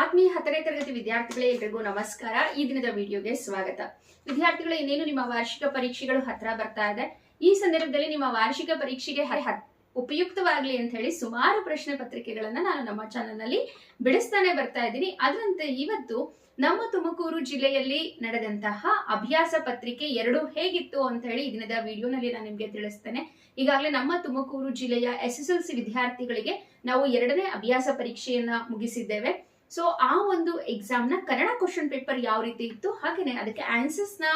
ಆತ್ಮೀಯ ಹತ್ತನೇ ತರಗತಿ ವಿದ್ಯಾರ್ಥಿಗಳೇ ಎಲ್ರಿಗೂ ನಮಸ್ಕಾರ. ಈ ದಿನದ ವಿಡಿಯೋಗೆ ಸ್ವಾಗತ. ವಿದ್ಯಾರ್ಥಿಗಳು, ಇನ್ನೇನು ನಿಮ್ಮ ವಾರ್ಷಿಕ ಪರೀಕ್ಷೆಗಳು ಹತ್ರ ಬರ್ತಾ ಇದೆ? ಈ ಸಂದರ್ಭದಲ್ಲಿ ನಿಮ್ಮ ವಾರ್ಷಿಕ ಪರೀಕ್ಷೆಗೆ ಉಪಯುಕ್ತವಾಗಲಿ ಅಂತ ಹೇಳಿ ಸುಮಾರು ಪ್ರಶ್ನೆ ಪತ್ರಿಕೆಗಳನ್ನ ನಾನು ನಮ್ಮ ಚಾನಲ್ನಲ್ಲಿ ಬಿಡಿಸ್ತಾನೆ ಬರ್ತಾ ಇದ್ದೀನಿ. ಅದರಂತೆ ಇವತ್ತು ನಮ್ಮ ತುಮಕೂರು ಜಿಲ್ಲೆಯಲ್ಲಿ ನಡೆದಂತಹ ಅಭ್ಯಾಸ ಪತ್ರಿಕೆ ಎರಡು ಹೇಗಿತ್ತು ಅಂತ ಹೇಳಿ ಈ ದಿನದ ವಿಡಿಯೋನಲ್ಲಿ ನಾನು ನಿಮಗೆ ತಿಳಿಸ್ತೇನೆ. ಈಗಾಗಲೇ ನಮ್ಮ ತುಮಕೂರು ಜಿಲ್ಲೆಯ ಎಸ್ ವಿದ್ಯಾರ್ಥಿಗಳಿಗೆ ನಾವು ಎರಡನೇ ಅಭ್ಯಾಸ ಪರೀಕ್ಷೆಯನ್ನ ಮುಗಿಸಿದ್ದೇವೆ. ಸೊ ಆ ಒಂದು ಎಕ್ಸಾಮ್ನ ಕನ್ನಡ ಕ್ವಶನ್ ಪೇಪರ್ ಯಾವ ರೀತಿ ಇತ್ತು? ಹಾಗೆಯೇ ಅದಕ್ಕೆ ಆನ್ಸರ್ಸ್ನ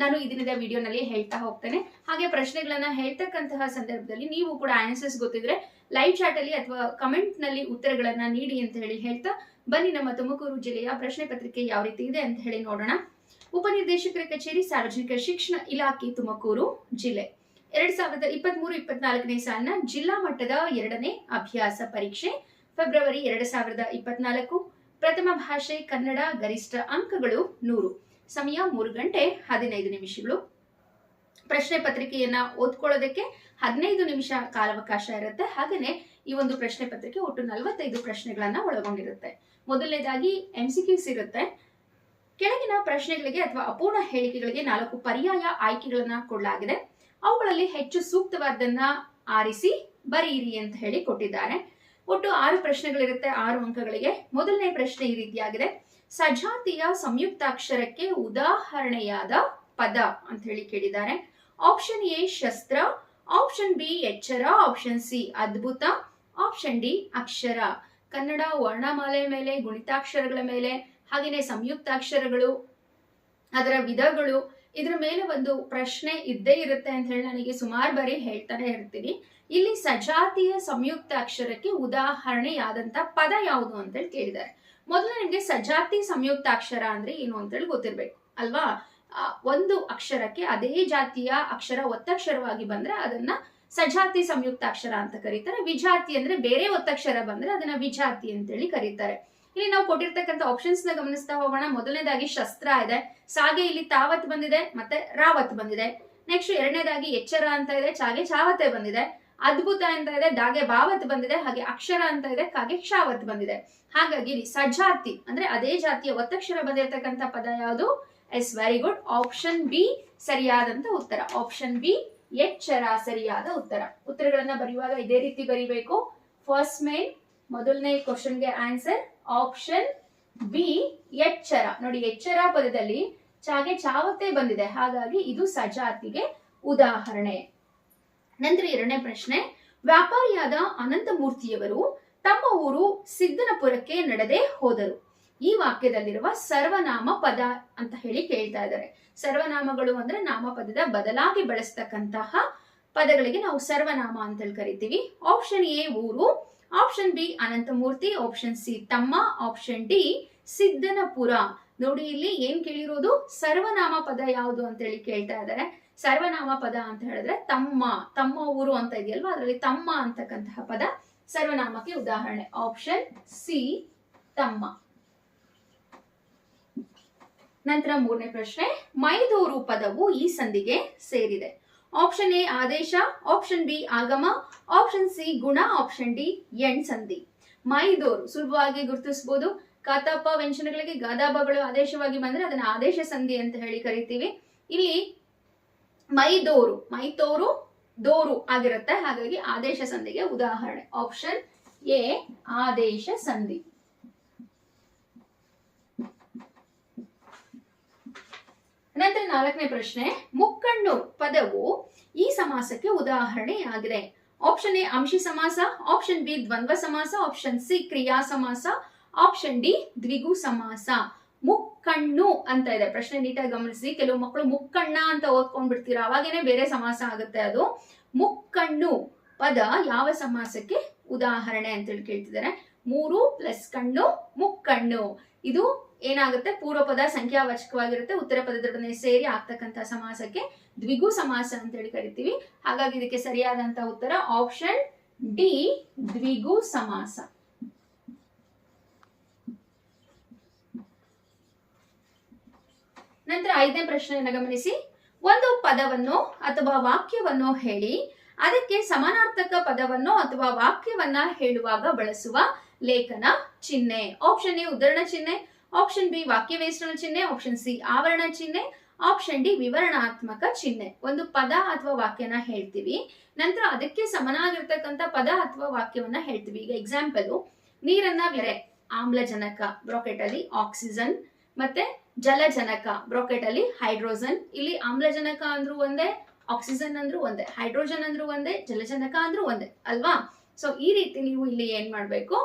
ನಾನು ಈ ದಿನದ ವಿಡಿಯೋನಲ್ಲಿ ಹೇಳ್ತಾ ಹೋಗ್ತೇನೆ. ಹಾಗೆ ಪ್ರಶ್ನೆಗಳನ್ನ ಹೇಳ್ತಕ್ಕಂತಹ ಸಂದರ್ಭದಲ್ಲಿ ನೀವು ಕೂಡ ಆನ್ಸರ್ಸ್ ಗೊತ್ತಿದ್ರೆ ಲೈವ್ ಚಾಟ್ ಅಲ್ಲಿ ಅಥವಾ ಕಮೆಂಟ್ನಲ್ಲಿ ಉತ್ತರಗಳನ್ನ ನೀಡಿ ಅಂತ ಹೇಳಿ ಹೇಳ್ತಾ ಬನ್ನಿ. ನಮ್ಮ ತುಮಕೂರು ಜಿಲ್ಲೆಯ ಪ್ರಶ್ನೆ ಪತ್ರಿಕೆ ಯಾವ ರೀತಿ ಇದೆ ಅಂತ ಹೇಳಿ ನೋಡೋಣ. ಉಪನಿರ್ದೇಶಕರ ಕಚೇರಿ ಸಾರ್ವಜನಿಕ ಶಿಕ್ಷಣ ಇಲಾಖೆ ತುಮಕೂರು ಜಿಲ್ಲೆ. ಎರಡ್ ಸಾವಿರದ ಇಪ್ಪತ್ಮೂರು ಇಪ್ಪತ್ನಾಲ್ಕನೇ ಸಾಲಿನ ಜಿಲ್ಲಾ ಮಟ್ಟದ ಎರಡನೇ ಅಭ್ಯಾಸ ಪರೀಕ್ಷೆ. ಫೆಬ್ರವರಿ ಎರಡ್ ಸಾವಿರದ ಇಪ್ಪತ್ನಾಲ್ಕು. ಪ್ರಥಮ ಭಾಷೆ ಕನ್ನಡ ಗರಿಷ್ಠ ಅಂಕಗಳು ನೂರು. ಸಮಯ ಮೂರು ಗಂಟೆ ಹದಿನೈದು ನಿಮಿಷಗಳು. ಪ್ರಶ್ನೆ ಪತ್ರಿಕೆಯನ್ನ ಓದ್ಕೊಳ್ಳೋದಕ್ಕೆ ಹದಿನೈದು ನಿಮಿಷ ಕಾಲಾವಕಾಶ ಇರುತ್ತೆ. ಹಾಗೇನೆ ಈ ಒಂದು ಪ್ರಶ್ನೆ ಪತ್ರಿಕೆ ಒಟ್ಟು ನಲವತ್ತೈದು ಪ್ರಶ್ನೆಗಳನ್ನ ಒಳಗೊಂಡಿರುತ್ತೆ. ಮೊದಲನೇದಾಗಿ ಕ್ಯೂಸ್ ಇರುತ್ತೆ. ಕೆಳಗಿನ ಪ್ರಶ್ನೆಗಳಿಗೆ ಅಥವಾ ಅಪೂರ್ಣ ಹೇಳಿಕೆಗಳಿಗೆ ನಾಲ್ಕು ಪರ್ಯಾಯ ಆಯ್ಕೆಗಳನ್ನ ಕೊಡಲಾಗಿದೆ. ಅವುಗಳಲ್ಲಿ ಹೆಚ್ಚು ಸೂಕ್ತವಾದ್ದನ್ನ ಆರಿಸಿ ಬರೆಯಿರಿ ಅಂತ ಹೇಳಿ ಕೊಟ್ಟಿದ್ದಾರೆ. ಒಟ್ಟು ಆರು ಪ್ರಶ್ನೆಗಳಿರುತ್ತೆ, ಆರು ಅಂಕಗಳಿಗೆ. ಮೊದಲನೇ ಪ್ರಶ್ನೆ ಈ ರೀತಿಯಾಗಿದೆ. ಸಜಾತಿಯ ಸಂಯುಕ್ತಾಕ್ಷರಕ್ಕೆ ಉದಾಹರಣೆಯಾದ ಪದ ಅಂತ ಹೇಳಿ ಕೇಳಿದ್ದಾರೆ. ಆಪ್ಷನ್ ಎ ಶಸ್ತ್ರ. ಆಪ್ಷನ್ ಬಿ ಎಚ್ಚರ. ಆಪ್ಷನ್ ಸಿ ಅದ್ಭುತ. ಆಪ್ಷನ್ ಡಿ ಅಕ್ಷರ. ಕನ್ನಡ ವರ್ಣಮಾಲೆ ಮೇಲೆ, ಗುಣಿತಾಕ್ಷರಗಳ ಮೇಲೆ ಹಾಗೆಯೇ ಸಂಯುಕ್ತಾಕ್ಷರಗಳು, ಅದರ ವಿಧಗಳು, ಇದರ ಮೇಲೆ ಒಂದು ಪ್ರಶ್ನೆ ಇದ್ದೇ ಇರುತ್ತೆ ಅಂತ ಹೇಳಿ ನನಗೆ ಸುಮಾರು ಬಾರಿ ಹೇಳ್ತಾನೆ ಇರ್ತೀನಿ. ಇಲ್ಲಿ ಸಜಾತಿಯ ಸಂಯುಕ್ತ ಅಕ್ಷರಕ್ಕೆ ಉದಾಹರಣೆಯಾದಂತ ಪದ ಯಾವುದು ಅಂತ ಹೇಳಿ ಕೇಳಿದ್ದಾರೆ. ಮೊದಲು ನಿಮ್ಗೆ ಸಜಾತಿ ಸಂಯುಕ್ತ ಅಕ್ಷರ ಅಂದ್ರೆ ಏನು ಅಂತ ಹೇಳಿ ಗೊತ್ತಿರ್ಬೇಕು, ಅಲ್ವಾ? ಒಂದು ಅಕ್ಷರಕ್ಕೆ ಅದೇ ಜಾತಿಯ ಅಕ್ಷರ ಒತ್ತಕ್ಷರವಾಗಿ ಬಂದ್ರೆ ಅದನ್ನ ಸಜಾತಿ ಸಂಯುಕ್ತ ಅಕ್ಷರ ಅಂತ ಕರೀತಾರೆ. ವಿಜಾತಿ ಅಂದ್ರೆ ಬೇರೆ ಒತ್ತಕ್ಷರ ಬಂದ್ರೆ ಅದನ್ನ ವಿಜಾತಿ ಅಂತೇಳಿ ಕರೀತಾರೆ. ಇಲ್ಲಿ ನಾವು ಕೊಟ್ಟಿರ್ತಕ್ಕಂಥ ಆಪ್ಷನ್ಸ್ನ ಗಮನಿಸ್ತಾ ಹೋಗೋಣ. ಮೊದಲನೇದಾಗಿ ಶಸ್ತ್ರ ಇದೆ, ಸಾಗೆ ಇಲ್ಲಿ ತಾವತ್ ಬಂದಿದೆ, ಮತ್ತೆ ರಾವತ್ ಬಂದಿದೆ. ನೆಕ್ಸ್ಟ್ ಎರಡನೇದಾಗಿ ಎಚ್ಚರ ಅಂತ ಇದೆ ಚಾಗೆ ಚಾವತೆ ಬಂದಿದೆ. ಅದ್ಭುತ ಅಂತ ಇದೆ, ದಾಗೆ ಭಾವತ್ ಬಂದಿದೆ, ಹಾಗೆ ಅಕ್ಷರ ಅಂತ ಇದೆ, ಕಾಗೆ ಕ್ಷಾವತ್ ಬಂದಿದೆ. ಹಾಗಾಗಿ ಸಜಾತಿ ಅಂದ್ರೆ ಅದೇ ಜಾತಿಯ ಒತ್ತಕ್ಷರ ಬಂದಿರತಕ್ಕಂತ ಪದ ಯಾವುದು? Yes very good option B ಸರಿಯಾದಂತ ಉತ್ತರ. ಆಪ್ಷನ್ ಬಿ ಎಚ್ಚರ ಸರಿಯಾದ ಉತ್ತರ. ಉತ್ತರಗಳನ್ನ ಬರೆಯುವಾಗ ಇದೇ ರೀತಿ ಬರಿಬೇಕು. ಫಸ್ಟ್ ಮೇನ್ ಮೊದಲನೇ ಕ್ವಶನ್ಗೆ ಆನ್ಸರ್ ಆಪ್ಷನ್ ಬಿ ಎಚ್ಚರ. ನೋಡಿ, ಎಚ್ಚರ ಪದದಲ್ಲಿ ಚಾಗೆ ಚಾವತ್ತೆ ಬಂದಿದೆ. ಹಾಗಾಗಿ ಇದು ಸಜಾತಿಗೆ ಉದಾಹರಣೆ. ನಂತರ ಎರಡನೇ ಪ್ರಶ್ನೆ. ವ್ಯಾಪಾರಿಯಾದ ಅನಂತಮೂರ್ತಿಯವರು ತಮ್ಮ ಊರು ಸಿದ್ದನಪುರಕ್ಕೆ ನಡೆದೇ ಹೋದರು. ಈ ವಾಕ್ಯದಲ್ಲಿರುವ ಸರ್ವನಾಮ ಪದ ಅಂತ ಹೇಳಿ ಕೇಳ್ತಾ ಇದ್ದಾರೆ. ಸರ್ವನಾಮಗಳು ಅಂದ್ರೆ ನಾಮಪದದ ಬದಲಾಗಿ ಬಳಸ್ತಕ್ಕಂತಹ ಪದಗಳಿಗೆ ನಾವು ಸರ್ವನಾಮ ಅಂತ ಹೇಳಿ ಕರಿತೀವಿ. ಆಪ್ಷನ್ ಎ ಊರು option B Ananthamurthy option C ತಮ್ಮ ಆಪ್ಷನ್ ಡಿ ಸಿದ್ದನಪುರ. ನೋಡಿ ಇಲ್ಲಿ ಏನ್ ಕೇಳಿರೋದು? ಸರ್ವನಾಮ ಪದ ಯಾವುದು ಅಂತ ಹೇಳಿ ಕೇಳ್ತಾ ಇದ್ದಾರೆ. ಸರ್ವನಾಮ ಪದ ಅಂತ ಹೇಳಿದ್ರೆ ತಮ್ಮ ತಮ್ಮ ಊರು ಅಂತ ಇದೆಯಲ್ವಾ? ಅದರಲ್ಲಿ ತಮ್ಮ ಅಂತಕ್ಕಂತಹ ಪದ ಸರ್ವನಾಮಕ್ಕೆ ಉದಾಹರಣೆ. ಆಪ್ಷನ್ ಸಿ ತಮ್ಮ. ನಂತರ ಮೂರನೇ ಪ್ರಶ್ನೆ, ಮೈದೂರು ಪದವು ಈ ಸಂಧಿಗೆ ಸೇರಿದೆ. ಆಪ್ಷನ್ ಎ ಆದೇಶ. ಆಪ್ಷನ್ ಬಿ ಆಗಮ. ಆಪ್ಷನ್ ಸಿ ಗುಣ. ಆಪ್ಷನ್ ಡಿ ಎಣ್ ಸಂಧಿ. ಮೈದೂರು, ಸುಲಭವಾಗಿ ಗುರುತಿಸಬಹುದು ಕಾತಪ್ಪ, ವ್ಯಂಜನಗಳಿಗೆ ಗಾದಾಬಗಳು ಆದೇಶವಾಗಿ ಬಂದ್ರೆ ಅದನ್ನ ಆದೇಶ ಸಂಧಿ ಅಂತ ಹೇಳಿ ಕರಿತೀವಿ. ಇಲ್ಲಿ ಮೈದೋರು, ಮೈತೋರು ದೋರು ಆಗಿರುತ್ತೆ. ಹಾಗಾಗಿ ಆದೇಶ ಸಂಧಿಗೆ ಉದಾಹರಣೆ. ಆಪ್ಷನ್ ಎ ಆದೇಶ ಸಂಧಿ. ನಂತರ ನಾಲ್ಕನೇ ಪ್ರಶ್ನೆ. ಮುಕ್ಕಣ್ಣು ಪದವು ಈ ಸಮಾಸಕ್ಕೆ ಉದಾಹರಣೆಯಾಗಿದೆ. ಆಪ್ಷನ್ ಎ ಅಂಶಿ ಸಮಾಸ. ಆಪ್ಷನ್ ಬಿ ದ್ವಂದ್ವ ಸಮಾಸ. ಆಪ್ಷನ್ ಸಿ ಕ್ರಿಯಾ ಸಮಾಸ. ಆಪ್ಷನ್ ಡಿ ದ್ವಿಗು ಸಮಾಸ. ಮುಕ್ಕಣ್ಣು ಅಂತ ಇದೆ. ಪ್ರಶ್ನೆ ನೀಟಾಗಿ ಗಮನಿಸಿ. ಕೆಲವು ಮಕ್ಕಳು ಮುಕ್ಕಣ್ಣ ಅಂತ ಓದ್ಕೊಂಡ್ ಬಿಡ್ತೀರಾ? ಅವಾಗೇನೆ ಬೇರೆ ಸಮಾಸ ಆಗುತ್ತೆ ಅದು. ಮುಕ್ಕಣ್ಣು ಪದ ಯಾವ ಸಮಾಸಕ್ಕೆ ಉದಾಹರಣೆ ಅಂತೇಳಿ ಕೇಳ್ತಿದ್ದಾರೆ. ಮೂರು ಪ್ಲಸ್ ಕಣ್ಣು, ಮುಕ್ಕಣ್ಣು. ಇದು ಏನಾಗುತ್ತೆ? ಪೂರ್ವ ಪದ ಸಂಖ್ಯಾವಾಚಕವಾಗಿರುತ್ತೆ. ಉತ್ತರ ಪದದೊಡನೆ ಸೇರಿ ಆಗ್ತಕ್ಕಂತ ಸಮಾಸಕ್ಕೆ ದ್ವಿಗು ಸಮಾಸ ಅಂತ ಹೇಳಿ ಕರಿತೀವಿ. ಹಾಗಾಗಿ ಇದಕ್ಕೆ ಸರಿಯಾದಂತ ಉತ್ತರ ಆಪ್ಷನ್ ಡಿ, ದ್ವಿಗು ಸಮಾಸ. ನಂತರ ಐದನೇ ಪ್ರಶ್ನೆಯನ್ನು ಗಮನಿಸಿ. ಒಂದು ಪದವನ್ನು ಅಥವಾ ವಾಕ್ಯವನ್ನು ಹೇಳಿ, ಅದಕ್ಕೆ ಸಮಾನಾರ್ಥಕ ಪದವನ್ನು ಅಥವಾ ವಾಕ್ಯವನ್ನ ಹೇಳುವಾಗ ಬಳಸುವ ಲೇಖನ ಚಿಹ್ನೆ. ಆಪ್ಷನ್ ಎ ಉದಾಹರಣ ಚಿಹ್ನೆ ಆಪ್ಷನ್ ಬಿ ವಾಕ್ಯ ವೇಷ್ಟನ ಚಿಹ್ನೆ ಆಪ್ಷನ್ ಸಿ ಆವರಣ ಚಿಹ್ನೆ ಆಪ್ಷನ್ ಡಿ ವಿವರಣಾತ್ಮಕ ಚಿಹ್ನೆ. ಒಂದು ಪದ ಅಥವಾ ವಾಕ್ಯನ ಹೇಳ್ತೀವಿ, ನಂತರ ಅದಕ್ಕೆ ಸಮನಾಗಿರ್ತಕ್ಕಂಥ ಪದ ಅಥವಾ ವಾಕ್ಯವನ್ನ ಹೇಳ್ತೀವಿ. ಈಗ ಎಕ್ಸಾಂಪಲ್ ನೀರನ್ನ ಬೇರೆ ಆಮ್ಲಜನಕ ಬ್ರಾಕೆಟ್ ಅಲ್ಲಿ ಆಕ್ಸಿಜನ್ ಮತ್ತೆ ಜಲಜನಕ, ಬ್ರಾಕೆಟ್ ಅಲ್ಲಿ ಹೈಡ್ರೋಜನ್, ಇಲ್ಲಿ ಆಮ್ಲಜನಕ ಅಂದ್ರೂ ಒಂದೇ, ಆಕ್ಸಿಜನ್ ಅಂದ್ರೂ ಒಂದೇ, ಹೈಡ್ರೋಜನ್ ಅಂದ್ರೂ ಒಂದೇ, ಜಲಜನಕ ಅಂದ್ರೂ ಒಂದೇ, ಅಲ್ವಾ? ಸೊ ಈ ರೀತಿ ನೀವು ಇಲ್ಲಿ ಏನ್ ಮಾಡ್ಬೇಕು?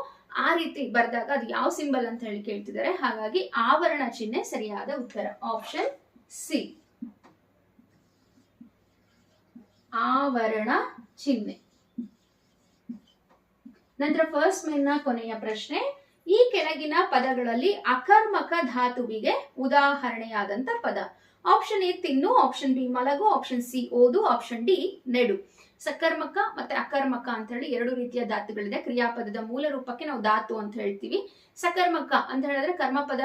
ಆ ರೀತಿ ಬರ್ದಾಗ ಅದು ಯಾವ ಸಿಂಬಲ್ ಅಂತ ಹೇಳಿ ಕೇಳ್ತಿದ್ದಾರೆ. ಹಾಗಾಗಿ ಆವರಣ ಚಿಹ್ನೆ ಸರಿಯಾದ ಉತ್ತರ. ಆಪ್ಷನ್ ಸಿ ಆವರಣ ಚಿಹ್ನೆ. ನಂತರ ಫಸ್ಟ್ ಮೇನ್ನ ಕೊನೆಯ ಪ್ರಶ್ನೆ. ಈ ಕೆಳಗಿನ ಪದಗಳಲ್ಲಿ ಅಕರ್ಮಕ ಧಾತುವಿಗೆ ಉದಾಹರಣೆಯಾದಂತ ಪದ. ಆಪ್ಷನ್ ಎ ತಿನ್ನು ಆಪ್ಷನ್ ಬಿ ಮಲಗು ಆಪ್ಷನ್ ಸಿ ಓದು ಆಪ್ಷನ್ ಡಿ ನೆಡು. ಸಕರ್ಮಕ ಮತ್ತೆ ಅಕರ್ಮಕ ಅಂತ ಹೇಳಿ ಎರಡು ರೀತಿಯ ಧಾತುಗಳಿದೆ. ಕ್ರಿಯಾಪದದ ಮೂಲ ರೂಪಕ್ಕೆ ನಾವು ಧಾತು ಅಂತ ಹೇಳ್ತೀವಿ. ಸಕರ್ಮಕ ಅಂತ ಹೇಳಿದ್ರೆ ಕರ್ಮಪದ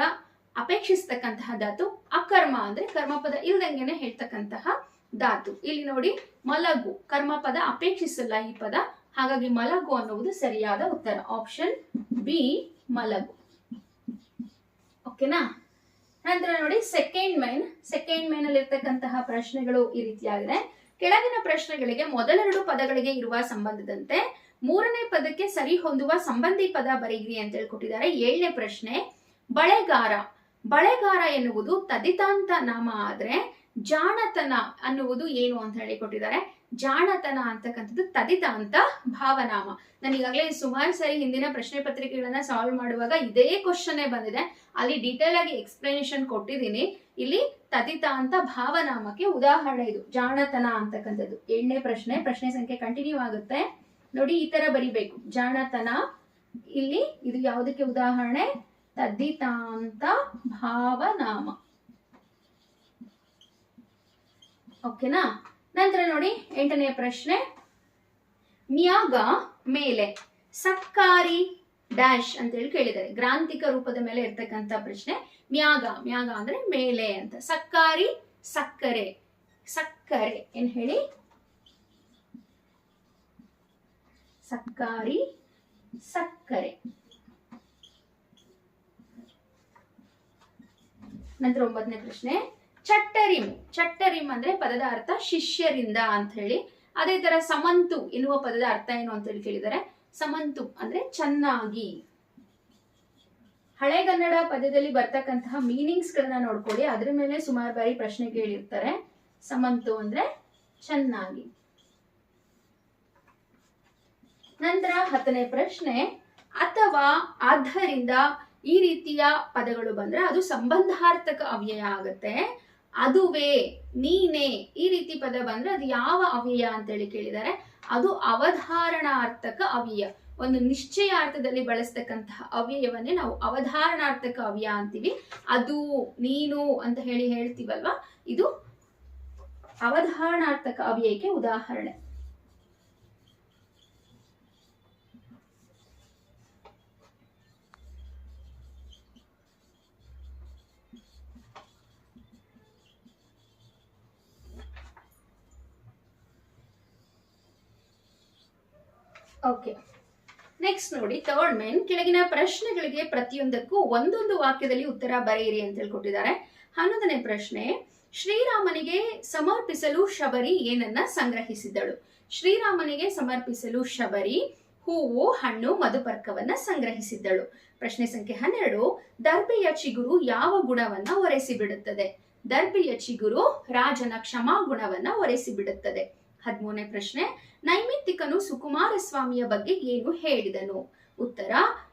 ಅಪೇಕ್ಷಿಸ್ತಕ್ಕಂತಹ ಧಾತು. ಅಕರ್ಮ ಅಂದ್ರೆ ಕರ್ಮಪದ ಇಲ್ದಂಗೆನೆ ಹೇಳ್ತಕ್ಕಂತಹ ಧಾತು. ಇಲ್ಲಿ ನೋಡಿ, ಮಲಗು, ಕರ್ಮಪದ ಅಪೇಕ್ಷಿಸಲ್ಲ ಈ ಪದ. ಹಾಗಾಗಿ ಮಲಗು ಅನ್ನುವುದು ಸರಿಯಾದ ಉತ್ತರ. ಆಪ್ಷನ್ ಬಿ ಮಲಗು. ಓಕೆನಾ ನಂತರ ನೋಡಿ ಸೆಕೆಂಡ್ ಮೈನ್ ಸೆಕೆಂಡ್ ಮೈನ್ ಅಲ್ಲಿ ಇರ್ತಕ್ಕಂತಹ ಪ್ರಶ್ನೆಗಳು ಈ ರೀತಿಯಾಗಿದೆ. ಕೆಳಗಿನ ಪ್ರಶ್ನೆಗಳಿಗೆ ಮೊದಲೆರಡು ಪದಗಳಿಗೆ ಇರುವ ಸಂಬಂಧದಂತೆ ಮೂರನೇ ಪದಕ್ಕೆ ಸರಿ ಹೊಂದುವ ಸಂಬಂಧಿ ಪದ ಬರೀರಿ ಅಂತ ಹೇಳ್ಕೊಟ್ಟಿದ್ದಾರೆ. ಏಳನೇ ಪ್ರಶ್ನೆ, ಬಳೆಗಾರ. ಬಳೆಗಾರ ಎನ್ನುವುದು ತದಿತಾಂತ ನಾಮ ಆದ್ರೆ ಜಾಣತನ ಅನ್ನುವುದು ಏನು ಅಂತ ಹೇಳಿ ಕೊಟ್ಟಿದ್ದಾರೆ ಜಾಣತನ ಅಂತಕ್ಕಂಥದ್ದು ತದಿತ ಅಂತ ಭಾವನಾಮ. ನಾನು ಈಗಾಗಲೇ ಸುಮಾರು ಸರಿ ಹಿಂದಿನ ಪ್ರಶ್ನೆ ಪತ್ರಿಕೆಗಳನ್ನ ಸಾಲ್ವ್ ಮಾಡುವಾಗ ಇದೇ ಕ್ವಶನ್ ಬಂದಿದೆ. ಅಲ್ಲಿ ಡೀಟೇಲ್ ಆಗಿ ಎಕ್ಸ್ಪ್ಲನೇಷನ್ ಕೊಟ್ಟಿದ್ದೀನಿ. ಇಲ್ಲಿ ತದಿತ ಅಂತ ಭಾವನಾಮಕ್ಕೆ ಉದಾಹರಣೆ ಇದು. ಜಾಣತನ ಅಂತಕ್ಕಂಥದ್ದು. ಏಳನೇ ಪ್ರಶ್ನೆ. ಪ್ರಶ್ನೆ ಸಂಖ್ಯೆ ಕಂಟಿನ್ಯೂ ಆಗುತ್ತೆ. ನೋಡಿ, ಈ ತರ ಬರಿಬೇಕು. ಜಾಣತನ, ಇಲ್ಲಿ ಇದು ಯಾವುದಕ್ಕೆ ಉದಾಹರಣೆ? ತದ್ದಿತಾಂತ ಭಾವನಾಮ. ಓಕೆನಾ ನಂತರ ನೋಡಿ ಎಂಟನೆಯ ಪ್ರಶ್ನೆ. ಮ್ಯಾಗ ಮೇಲೆ ಸಕ್ಕಾರಿ ಡ್ಯಾಶ್ ಅಂತ ಹೇಳಿ ಕೇಳಿದ್ದಾರೆ. ಗ್ರಾಂಥಿಕ ರೂಪದ ಮೇಲೆ ಇರ್ತಕ್ಕಂಥ ಪ್ರಶ್ನೆ. ಮ್ಯಾಗ ಮ್ಯಾಗ ಅಂದ್ರೆ ಮೇಲೆ ಅಂತ. ಸಕ್ಕಾರಿ ಸಕ್ಕರೆ. ಸಕ್ಕರೆ ಏನ್ ಹೇಳಿ? ಸಕ್ಕಾರಿ ಸಕ್ಕರೆ. ನಂತರ ಒಂಬತ್ತನೇ ಪ್ರಶ್ನೆ. ಚಟ್ಟರಿಂ ಚಟ್ಟರಿಂ ಅಂದ್ರೆ ಪದದ ಅರ್ಥ ಶಿಷ್ಯರಿಂದ ಅಂತ ಹೇಳಿ. ಅದೇ ತರ ಸಮಂತು ಎನ್ನುವ ಪದದ ಅರ್ಥ ಏನು ಅಂತ ಹೇಳಿ ಕೇಳಿದರೆ. ಸಮಂತು ಅಂದ್ರೆ ಚೆನ್ನಾಗಿ. ಹಳೆಗನ್ನಡ ಪದದಲ್ಲಿ ಬರ್ತಕ್ಕಂತಹ ಮೀನಿಂಗ್ಸ್ ಗಳನ್ನ ನೋಡ್ಕೊಳ್ಳಿ. ಅದ್ರ ಮೇಲೆ ಸುಮಾರು ಬಾರಿ ಪ್ರಶ್ನೆ ಕೇಳಿರ್ತಾರೆ. ಸಮಂತು ಅಂದ್ರೆ ಚೆನ್ನಾಗಿ. ನಂತರ ಹತ್ತನೇ ಪ್ರಶ್ನೆ. ಅಥವಾ ಆದ್ದರಿಂದ ಈ ರೀತಿಯ ಪದಗಳು ಬಂದ್ರೆ ಅದು ಸಂಬಂಧಾರ್ಥಕ ಅವ್ಯಯ ಆಗುತ್ತೆ. ಅದುವೇ ನೀನೇ ಈ ರೀತಿ ಪದ ಬಂದ್ರೆ ಅದು ಯಾವ ಅವ್ಯಯ ಅಂತೇಳಿ ಕೇಳಿದ್ದಾರೆ. ಅದು ಅವಧಾರಣಾರ್ಥಕ ಅವ್ಯಯ. ಒಂದು ನಿಶ್ಚಯಾರ್ಥದಲ್ಲಿ ಬಳಸ್ತಕ್ಕಂತಹ ಅವ್ಯಯವನ್ನೇ ನಾವು ಅವಧಾರಣಾರ್ಥಕ ಅವ್ಯಯ ಅಂತೀವಿ. ಅದು ನೀನು ಅಂತ ಹೇಳಿ ಹೇಳ್ತೀವಲ್ವಾ? ಇದು ಅವಧಾರಣಾರ್ಥಕ ಅವ್ಯಯಕ್ಕೆ ಉದಾಹರಣೆ. ಓಕೆ ನೆಕ್ಸ್ಟ್ ನೋಡಿ ಥರ್ಡ್ ಮೇನ್ ಕೆಳಗಿನ ಪ್ರಶ್ನೆಗಳಿಗೆ ಪ್ರತಿಯೊಂದಕ್ಕೂ ಒಂದೊಂದು ವಾಕ್ಯದಲ್ಲಿ ಉತ್ತರ ಬರೆಯಿರಿ ಅಂತ ಹೇಳ್ಕೊಟ್ಟಿದ್ದಾರೆ. ಹನ್ನೊಂದನೇ ಪ್ರಶ್ನೆ, ಶ್ರೀರಾಮನಿಗೆ ಸಮರ್ಪಿಸಲು ಶಬರಿ ಏನನ್ನ ಸಂಗ್ರಹಿಸಿದ್ದಳು? ಶ್ರೀರಾಮನಿಗೆ ಸಮರ್ಪಿಸಲು ಶಬರಿ, ಹೂವು, ಹಣ್ಣು, ಮಧುಪರ್ಕವನ್ನ ಸಂಗ್ರಹಿಸಿದ್ದಳು. ಪ್ರಶ್ನೆ ಸಂಖ್ಯೆ ಹನ್ನೆರಡು ದರ್ಬೆಯ ಚಿಗುರು ಯಾವ ಗುಣವನ್ನ ಒರೆಸಿ ಬಿಡುತ್ತದೆ ದರ್ಬೆಯ ಚಿಗುರು ರಾಜನ ಕ್ಷಮಾ ಗುಣವನ್ನ ಒರೆಸಿ ಬಿಡುತ್ತದೆ ಹದಿಮೂರನೇ ಪ್ರಶ್ನೆ ನೈಮಿತ್ತಿಕನು ಸುಕುಮಾರ ಸ್ವಾಮಿಯ ಬಗ್ಗೆ ಏನು ಹೇಳಿದನು? ಉತ್ತರ,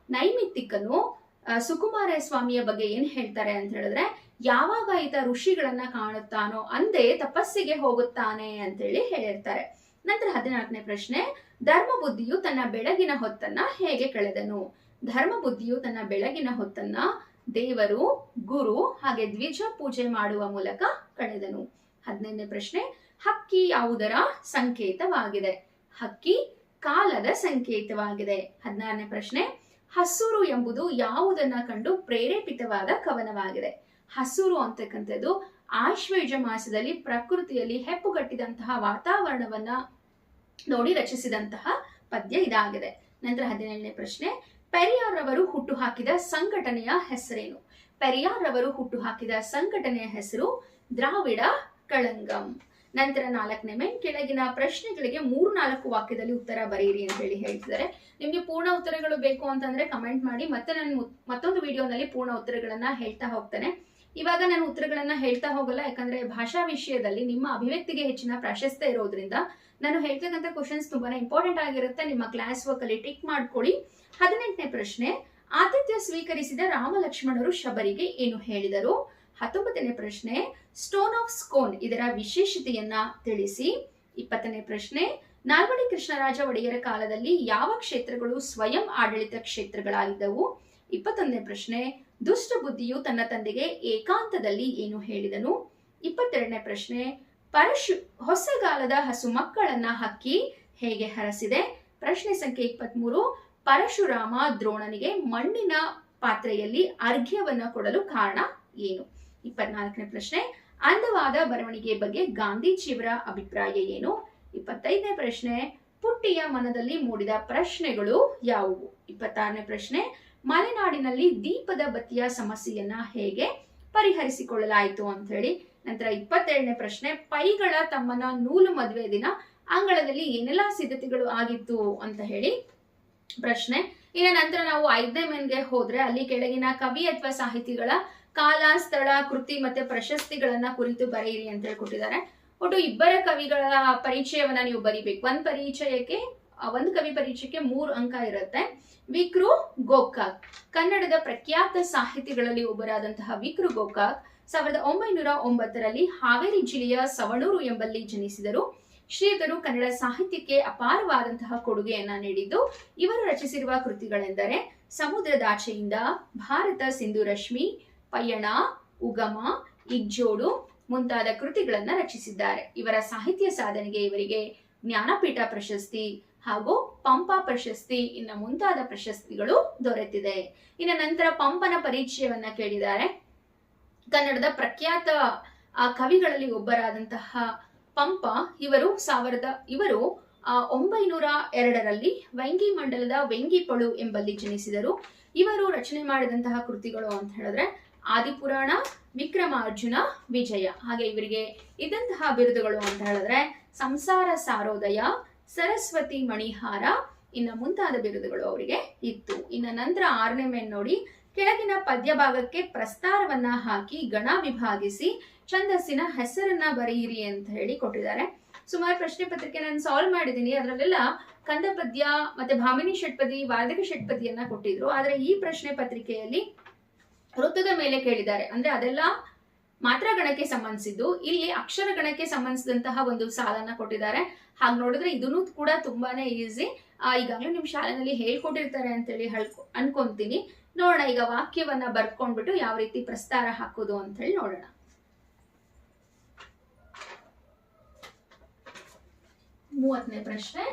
ನೈಮಿತ್ತಿಕನು ಸುಕುಮಾರ ಸ್ವಾಮಿಯ ಬಗ್ಗೆ ಏನ್ ಹೇಳ್ತಾರೆ ಅಂತ ಹೇಳಿದ್ರೆ, ಯಾವಾಗ ಈತ ಋಷಿಗಳನ್ನ ಕಾಣುತ್ತಾನೋ ಅಂದೇ ತಪಸ್ಸಿಗೆ ಹೋಗುತ್ತಾನೆ ಅಂತ ಹೇಳಿ ಹೇಳಿರ್ತಾರೆ. ನಂತರ ಹದಿನಾಲ್ಕನೇ ಪ್ರಶ್ನೆ ಧರ್ಮ ಬುದ್ಧಿಯು ತನ್ನ ಬೆಳಗಿನ ಹೊತ್ತನ್ನ ಹೇಗೆ ಕಳೆದನು? ಧರ್ಮ ಬುದ್ಧಿಯು ತನ್ನ ಬೆಳಗಿನ ಹೊತ್ತನ್ನ ದೇವರು, ಗುರು, ಹಾಗೆ ದ್ವಿಜ ಪೂಜೆ ಮಾಡುವ ಮೂಲಕ ಕಳೆದನು. ಹದಿನೈದನೇ ಪ್ರಶ್ನೆ, ಹಕ್ಕಿ ಯಾವುದರ ಸಂಕೇತವಾಗಿದೆ? ಹಕ್ಕಿ ಕಾಲದ ಸಂಕೇತವಾಗಿದೆ. ಹದಿನಾರನೇ ಪ್ರಶ್ನೆ, ಹಸುರು ಎಂಬುದು ಯಾವುದನ್ನ ಕಂಡು ಪ್ರೇರೇಪಿತವಾದ ಕವನವಾಗಿದೆ? ಹಸುರು ಅಂತಕ್ಕಂಥದ್ದು ಆಶ್ವಯುಜ ಮಾಸದಲ್ಲಿ ಪ್ರಕೃತಿಯಲ್ಲಿ ಹೆಪ್ಪುಗಟ್ಟಿದಂತಹ ವಾತಾವರಣವನ್ನ ನೋಡಿ ರಚಿಸಿದಂತಹ ಪದ್ಯ ಇದಾಗಿದೆ. ನಂತರ ಹದಿನೇಳನೇ ಪ್ರಶ್ನೆ ಪೆರಿಯಾರ್ ಹುಟ್ಟು ಹಾಕಿದ ಸಂಘಟನೆಯ ಹೆಸರೇನು? ಪೆರಿಯಾರ್ ಹುಟ್ಟು ಹಾಕಿದ ಸಂಘಟನೆಯ ಹೆಸರು ದ್ರಾವಿಡ ಕಳಂಗಂ. ನಂತರ ನಾಲ್ಕನೇ ಮೇನ್ ಕೆಳಗಿನ ಪ್ರಶ್ನೆಗಳಿಗೆ ಮೂರು ನಾಲ್ಕು ವಾಕ್ಯದಲ್ಲಿ ಉತ್ತರ ಬರೆಯಿರಿ ಅಂತ ಹೇಳಿ ಹೇಳ್ತಿದ್ದಾರೆ. ನಿಮ್ಗೆ ಪೂರ್ಣ ಉತ್ತರಗಳು ಬೇಕು ಅಂತಂದ್ರೆ ಕಮೆಂಟ್ ಮಾಡಿ, ಮತ್ತೆ ನಾನು ಮತ್ತೊಂದು ವಿಡಿಯೋನಲ್ಲಿ ಪೂರ್ಣ ಉತ್ತರಗಳನ್ನ ಹೇಳ್ತಾ ಹೋಗ್ತೇನೆ. ಇವಾಗ ನಾನು ಉತ್ತರಗಳನ್ನ ಹೇಳ್ತಾ ಹೋಗಲ್ಲ, ಯಾಕಂದ್ರೆ ಭಾಷಾ ವಿಷಯದಲ್ಲಿ ನಿಮ್ಮ ಅಭಿವ್ಯಕ್ತಿಗೆ ಹೆಚ್ಚಿನ ಪ್ರಾಶಸ್ತ್ಯ ಇರೋದ್ರಿಂದ ನಾನು ಹೇಳ್ತಕ್ಕಂಥ ಕ್ವಶನ್ಸ್ ತುಂಬಾನೇ ಇಂಪಾರ್ಟೆಂಟ್ ಆಗಿರುತ್ತೆ. ನಿಮ್ಮ ಕ್ಲಾಸ್ ವರ್ಕ್ ಅಲ್ಲಿ ಟಿಕ್ ಮಾಡ್ಕೊಳ್ಳಿ. ಹದಿನೆಂಟನೇ ಪ್ರಶ್ನೆ, ಆತಿಥ್ಯ ಸ್ವೀಕರಿಸಿದ ರಾಮ ಲಕ್ಷ್ಮಣರು ಶಬರಿಗೆ ಏನು ಹೇಳಿದರು? ಹತ್ತೊಂಬತ್ತನೇ ಪ್ರಶ್ನೆ ಸ್ಟೋನ್ ಆಫ್ ಸ್ಕೋನ್ ಇದರ ವಿಶೇಷತೆಯನ್ನ ತಿಳಿಸಿ. ಇಪ್ಪತ್ತನೇ ಪ್ರಶ್ನೆ, ನಾಲ್ವಡಿ ಕೃಷ್ಣರಾಜ ಒಡೆಯರ ಕಾಲದಲ್ಲಿ ಯಾವ ಕ್ಷೇತ್ರಗಳು ಸ್ವಯಂ ಆಡಳಿತ ಕ್ಷೇತ್ರಗಳಾಗಿದ್ದವು? ಇಪ್ಪತ್ತೊಂದನೇ ಪ್ರಶ್ನೆ, ದುಷ್ಟ ಬುದ್ಧಿಯು ತನ್ನ ತಂದೆಗೆ ಏಕಾಂತದಲ್ಲಿ ಏನು ಹೇಳಿದನು? ಇಪ್ಪತ್ತೆರಡನೇ ಪ್ರಶ್ನೆ, ಪರಶು, ಹೊಸಗಾಲದ ಹಸು ಮಕ್ಕಳನ್ನ ಹಕ್ಕಿ ಹೇಗೆ ಹರಸಿದೆ? ಪ್ರಶ್ನೆ ಸಂಖ್ಯೆ ಇಪ್ಪತ್ಮೂರು, ಪರಶುರಾಮ ದ್ರೋಣನಿಗೆ ಮಣ್ಣಿನ ಪಾತ್ರೆಯಲ್ಲಿ ಅರ್ಘ್ಯವನ್ನ ಕೊಡಲು ಕಾರಣ ಏನು? ಇಪ್ಪತ್ನಾಲ್ಕನೇ ಪ್ರಶ್ನೆ, ಅಂದವಾದ ಬರವಣಿಗೆ ಬಗ್ಗೆ ಗಾಂಧೀಜಿಯವರ ಅಭಿಪ್ರಾಯ ಏನು? ಇಪ್ಪತ್ತೈದನೇ ಪ್ರಶ್ನೆ, ಪುಟ್ಟಿಯ ಮನದಲ್ಲಿ ಮೂಡಿದ ಪ್ರಶ್ನೆಗಳು ಯಾವುವು? ಇಪ್ಪತ್ತಾರನೇ ಪ್ರಶ್ನೆ, ಮಲೆನಾಡಿನಲ್ಲಿ ದೀಪದ ಬತ್ತಿಯ ಸಮಸ್ಯೆಯನ್ನ ಹೇಗೆ ಪರಿಹರಿಸಿಕೊಳ್ಳಲಾಯಿತು ಅಂತ ಹೇಳಿ ನಂತರ ಇಪ್ಪತ್ತೇಳನೇ ಪ್ರಶ್ನೆ, ಪೈಗಳ ತಮ್ಮನ ನೂಲು ಮದುವೆ ದಿನ ಅಂಗಳದಲ್ಲಿ ಏನೆಲ್ಲ ಸಿದ್ಧತೆಗಳು ಆಗಿತ್ತು ಅಂತ ಹೇಳಿ. ಪ್ರಶ್ನೆ, ಇನ್ನು ನಂತರ ನಾವು ಐದನೇ ಮೇನ್ಗೆ ಹೋದ್ರೆ ಅಲ್ಲಿ ಕೆಳಗಿನ ಕವಿ ಅಥವಾ ಸಾಹಿತಿಗಳ ಕಾಲ ಸ್ಥಳ ಕೃತಿ ಮತ್ತೆ ಪ್ರಶಸ್ತಿಗಳನ್ನ ಕುರಿತು ಬರೆಯಿರಿ ಅಂತ ಹೇಳಿ ಕೊಟ್ಟಿದ್ದಾರೆ ಒಟ್ಟು ಇಬ್ಬರ ಕವಿಗಳ ಪರಿಚಯವನ್ನ ನೀವು ಬರಿಬೇಕು. ಒಂದ್ ಪರಿಚಯಕ್ಕೆ ಒಂದು ಕವಿ ಪರಿಚಯಕ್ಕೆ ಮೂರು ಅಂಕ ಇರುತ್ತೆ. ವಿಕ್ರು ಗೋಕಾಕ್. ಕನ್ನಡದ ಪ್ರಖ್ಯಾತ ಸಾಹಿತಿಗಳಲ್ಲಿ ಒಬ್ಬರಾದಂತಹ ವಿಕ್ರು ಗೋಕಾಕ್ ಸಾವಿರದ ಒಂಬೈನೂರ ಒಂಬತ್ತರಲ್ಲಿ ಹಾವೇರಿ ಜಿಲ್ಲೆಯ ಸವಣೂರು ಎಂಬಲ್ಲಿ ಜನಿಸಿದರು. ಶ್ರೀಧರು ಕನ್ನಡ ಸಾಹಿತ್ಯಕ್ಕೆ ಅಪಾರವಾದಂತಹ ಕೊಡುಗೆಯನ್ನ ನೀಡಿದ್ದು ಇವರು ರಚಿಸಿರುವ ಕೃತಿಗಳೆಂದರೆ ಸಮುದ್ರದಾಚೆಯಿಂದ ಭಾರತ ಸಿಂಧು ರಶ್ಮಿ ಪಯಣ, ಉಗಮ, ಇಜ್ಜೋಡು ಮುಂತಾದ ಕೃತಿಗಳನ್ನ ರಚಿಸಿದ್ದಾರೆ. ಇವರ ಸಾಹಿತ್ಯ ಸಾಧನೆಗೆ ಇವರಿಗೆ ಜ್ಞಾನಪೀಠ ಪ್ರಶಸ್ತಿ ಹಾಗೂ ಪಂಪ ಪ್ರಶಸ್ತಿ, ಇನ್ನ ಮುಂತಾದ ಪ್ರಶಸ್ತಿಗಳು ದೊರೆತಿದೆ. ಇನ್ನು ನಂತರ ಪಂಪನ ಪರಿಚಯವನ್ನ ಕೇಳಿದ್ದಾರೆ. ಕನ್ನಡದ ಪ್ರಖ್ಯಾತ, ಆ, ಕವಿಗಳಲ್ಲಿ ಒಬ್ಬರಾದಂತಹ ಪಂಪ ಇವರು ಸಾವಿರದ, ಇವರು ಒಂಬೈನೂರ ಎರಡರಲ್ಲಿ ವೆಂಗಿ ಮಂಡಲದ ವೆಂಗಿಪಳು ಎಂಬಲ್ಲಿ ಜನಿಸಿದರು. ಇವರು ರಚನೆ ಮಾಡಿದಂತಹ ಕೃತಿಗಳು ಅಂತ ಹೇಳಿದ್ರೆ ಆದಿಪುರಾಣ, ವಿಕ್ರಮಾರ್ಜುನ, ವಿಜಯ. ಹಾಗೆ ಇವರಿಗೆ ಇದ್ದಂತಹ ಬಿರುದುಗಳು ಅಂತ ಹೇಳಿದ್ರೆ ಸಂಸಾರ ಸಾರೋದಯ, ಸರಸ್ವತಿ ಮಣಿಹಾರ, ಇನ್ನು ಮುಂತಾದ ಬಿರುದುಗಳು ಅವರಿಗೆ ಇತ್ತು. ಇನ್ನು ನಂತರ ಆರನೇ ಮೇನ್ ನೋಡಿ, ಕೆಳಗಿನ ಪದ್ಯ ಭಾಗಕ್ಕೆ ಪ್ರಸ್ತಾರವನ್ನ ಹಾಕಿ ಗಣ ವಿಭಾಗಿಸಿ ಛಂದಸ್ಸಿನ ಹೆಸರನ್ನ ಬರೆಯಿರಿ ಅಂತ ಹೇಳಿ ಕೊಟ್ಟಿದ್ದಾರೆ. ಸುಮಾರು ಪ್ರಶ್ನೆ ಪತ್ರಿಕೆ ನಾನು ಸಾಲ್ವ್ ಮಾಡಿದ್ದೀನಿ. ಅದರಲ್ಲೆಲ್ಲ ಕಂದ ಪದ್ಯ ಮತ್ತೆ ಭಾಮಿನಿ ಷಟ್ಪದಿ, ವಾರ್ಧಕ ಷಟ್ಪದಿಯನ್ನ ಕೊಟ್ಟಿದ್ರು. ಆದರೆ ಈ ಪ್ರಶ್ನೆ ಪತ್ರಿಕೆಯಲ್ಲಿ ವೃತ್ತದ ಮೇಲೆ ಕೇಳಿದ್ದಾರೆ. ಅಂದ್ರೆ ಅದೆಲ್ಲ ಮಾತ್ರ ಗಣಕ್ಕೆ ಸಂಬಂಧಿಸಿದ್ದು, ಇಲ್ಲಿ ಅಕ್ಷರ ಗಣಕ್ಕೆ ಸಂಬಂಧಿಸಿದಂತಹ ಒಂದು ಸಾಲನ್ನ ಕೊಟ್ಟಿದ್ದಾರೆ. ಹಾಗೆ ನೋಡಿದ್ರೆ ಇದನ್ನು ಕೂಡ ತುಂಬಾನೇ ಈಸಿ ಈಗಾಗಲೇ ನಿಮ್ ಶಾಲೆನಲ್ಲಿ ಹೇಳ್ಕೊಟ್ಟಿರ್ತಾರೆ ಅಂತೇಳಿ ಹೇಳಿ ಅನ್ಕೊಂತೀನಿ. ನೋಡೋಣ, ಈಗ ವಾಕ್ಯವನ್ನ ಬರ್ಕೊಂಡ್ಬಿಟ್ಟು ಯಾವ ರೀತಿ ಪ್ರಸ್ತಾರ ಹಾಕೋದು ಅಂತ ಹೇಳಿ ನೋಡೋಣ. ಮೂವತ್ತನೇ ಪ್ರಶ್ನೆ.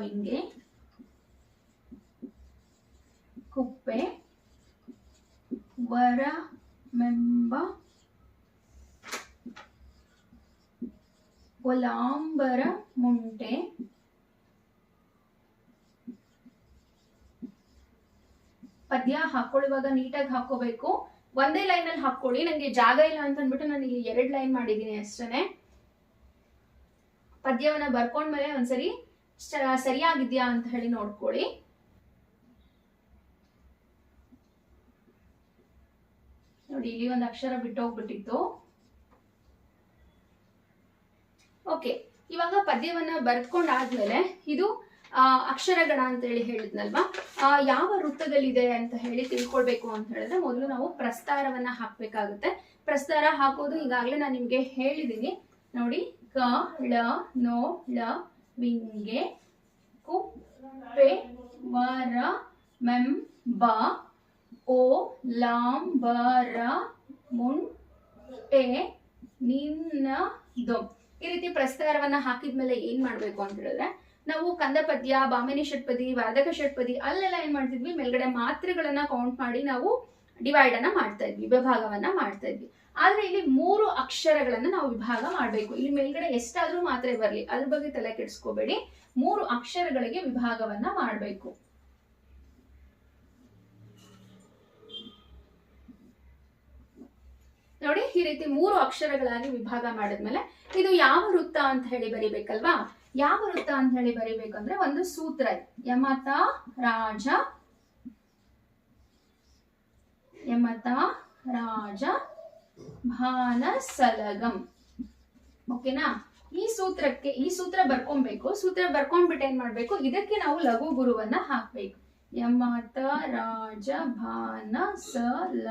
ಕಳನುಳವಿಂಗೆ ಕುಪ್ಪೆ ವರಮೆಂಬ ಒಲಾಂಬರ ಮುಂಟೆ, ಪದ್ಯ ಹಾಕೊಳ್ಳುವಾಗ ನೀಟಾಗಿ ಹಾಕೋಬೇಕು. ಒಂದೇ ಲೈನ್ ಅಲ್ಲಿ ಹಾಕೊಳ್ಳಿ ನಂಗೆ ಜಾಗ ಇಲ್ಲ ಅಂತ ಅಂದ್ಬಿಟ್ಟು ನಾನು ಇಲ್ಲಿ ಎರಡ್ ಲೈನ್ ಮಾಡಿದ್ದೀನಿ ಅಷ್ಟೇ ಪದ್ಯವನ್ನ ಬರ್ಕೊಂಡ್ಮೇಲೆ ಒಂದ್ಸರಿ ಸರಿಯಾಗಿದ್ಯಾ ಅಂತ ಹೇಳಿ ನೋಡ್ಕೊಳ್ಳಿ. ನೋಡಿ ಇಲ್ಲಿ ಒಂದು ಅಕ್ಷರ ಬಿಟ್ಟು ಹೋಗ್ಬಿಟ್ಟಿತ್ತು ಓಕೆ ಇವಾಗ ಪದ್ಯವನ್ನ ಬರೆದ್ಕೊಂಡಾದ್ಮೇಲೆ ಇದು ಆ, ಅಕ್ಷರಗಣ ಅಂತ ಹೇಳಿ ಹೇಳಿದ್ನಲ್ವಾ? ಆ, ಯಾವ ವೃತ್ತದಲ್ಲಿದೆ ಅಂತ ಹೇಳಿ ತಿಳ್ಕೊಳ್ಬೇಕು ಅಂತ ಹೇಳಿದ್ರೆ ಮೊದಲು ನಾವು ಪ್ರಸ್ತಾರವನ್ನ ಹಾಕ್ಬೇಕಾಗುತ್ತೆ. ಪ್ರಸ್ತಾರ ಹಾಕೋದು ಈಗಾಗಲೇ ನಾನು ನಿಮ್ಗೆ ಹೇಳಿದ್ದೀನಿ ನೋಡಿ ಕ ಳ ನೋ ಳ ವಿಂಗೆ ಕುಪ್ಪೆ ವರ ಮೆಂ ಬ ಓ ಲಾಂ ಬರ ಮುನ್ ಟೆ ನಿನ್ನ ದೊಂ. ಈ ರೀತಿ ಪ್ರಸ್ತಾರವನ್ನ ಹಾಕಿದ್ಮೇಲೆ ಏನ್ ಮಾಡ್ಬೇಕು ಅಂತ ಹೇಳಿದ್ರೆ, ನಾವು ಕಂದ ಪದ್ಯ ಬಾಮಿನಿ ಷಟ್ಪದಿ ವಾದಕ ಷಟ್ಪದಿ ಅಲ್ಲೆಲ್ಲ ಏನ್ ಮಾಡ್ತಿದ್ವಿ? ಮೇಲ್ಗಡೆ ಮಾತ್ರೆಗಳನ್ನ ಕೌಂಟ್ ಮಾಡಿ ನಾವು ಡಿವೈಡ್ ಅನ್ನ ಮಾಡ್ತಾ ಇದ್ವಿ, ವಿಭಾಗವನ್ನ ಮಾಡ್ತಾ ಇದ್ವಿ. ಆದ್ರೆ ಇಲ್ಲಿ ಮೂರು ಅಕ್ಷರಗಳನ್ನ ನಾವು ವಿಭಾಗ ಮಾಡಬೇಕು. ಇಲ್ಲಿ ಮೇಲ್ಗಡೆ ಎಷ್ಟಾದ್ರೂ ಮಾತ್ರೆ ಬರಲಿ, ಅದ್ರ ಬಗ್ಗೆ ತಲೆ ಕೆಡಿಸ್ಕೋಬೇಡಿ. ಮೂರು ಅಕ್ಷರಗಳಿಗೆ ವಿಭಾಗವನ್ನ ಮಾಡಬೇಕು. ನೋಡಿ, ಈ ರೀತಿ ಮೂರು ಅಕ್ಷರಗಳಾಗಿ ವಿಭಾಗ ಮಾಡಿದ್ಮೇಲೆ ಇದು ಯಾವ ವೃತ್ತ ಅಂತ ಹೇಳಿ ಬರಿಬೇಕಲ್ವಾ? ಯಾವ ವೃತ್ತ ಅಂತ ಹೇಳಿ ಬರಿಬೇಕಂದ್ರೆ ಒಂದು ಸೂತ್ರ ಯಮತ, ರಾಜ ಯಮತ ರಾಜ ಭಾನ ಸಲಗಂ. ಓಕೆನಾ ಈ ಸೂತ್ರಕ್ಕೆ, ಈ ಸೂತ್ರ ಬರ್ಕೊಬೇಕು. ಸೂತ್ರ ಬರ್ಕೊಂಡ್ಬಿಟ್ಟು ಏನ್ ಮಾಡ್ಬೇಕು? ಇದಕ್ಕೆ ನಾವು ಲಘು ಗುರುವನ್ನ ಹಾಕ್ಬೇಕು. ಯಮತ ರಾಜ ಭಾನ ಸ ಲ